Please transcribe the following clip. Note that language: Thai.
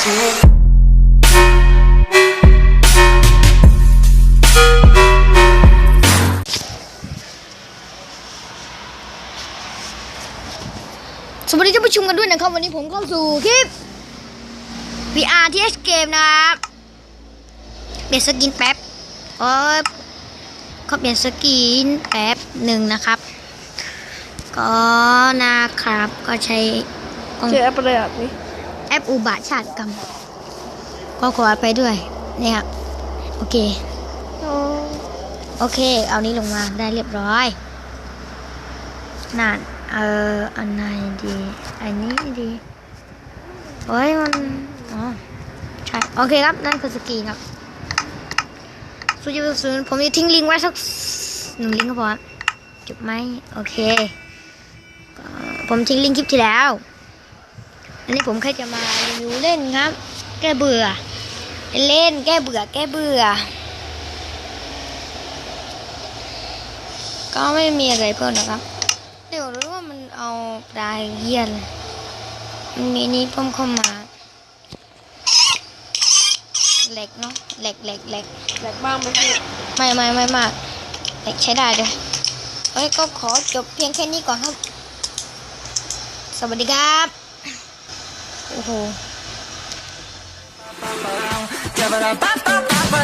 สวัสดีท่านผู้ชมกันด้วยนะครับ วันนี้ผมเข้าสู่คลิป VR TS Game นะครับเปลี่ยนสกินแป๊บโอ้ยเขาเปลี่ยนสกินแป๊บหนึ่งนะครับ ก็นะครับก็ใช้กล้องเจอแอปอะไรอะนี่ แอปอุบาทชาติกรรมก็ขออภัยด้วยเนี่ยครับโอเค โอเค เอานี้ลงมาได้เรียบร้อยนั่นเอออันไหนดีอันนี้ดีเฮ้ยมันอ๋อใช่โอเคครับนั่นคือสกีครับสูจิบุซูนผมจะทิ้งลิงไว้สักหนึ่งลิงก็พอครับจบไหมโอเค ผมทิ้งลิงคลิปที่แล้ว อันนี้ผมแค่จะมารีวิวเล่นครับ แก้เบื่อ เล่นแก้เบื่อ แก้เบื่อ ก็ไม่มีอะไรเพิ่มนะครับ เดี๋ยวรู้ว่ามันเอาปลาเยี่ยนเลยมันมีนี้เพิ่มเข้ามาเหล็กเนาะเหล็กเหล็กเหล็กแหลกบ้างไหมพี่ไม่ไม่ไม่มากเหล็กใช้ได้ด้วยเอ้ยก็ขอจบเพียงแค่นี้ก่อนครับ สวัสดีครับ โอ้โห Ba-ba-da-ba-ba-ba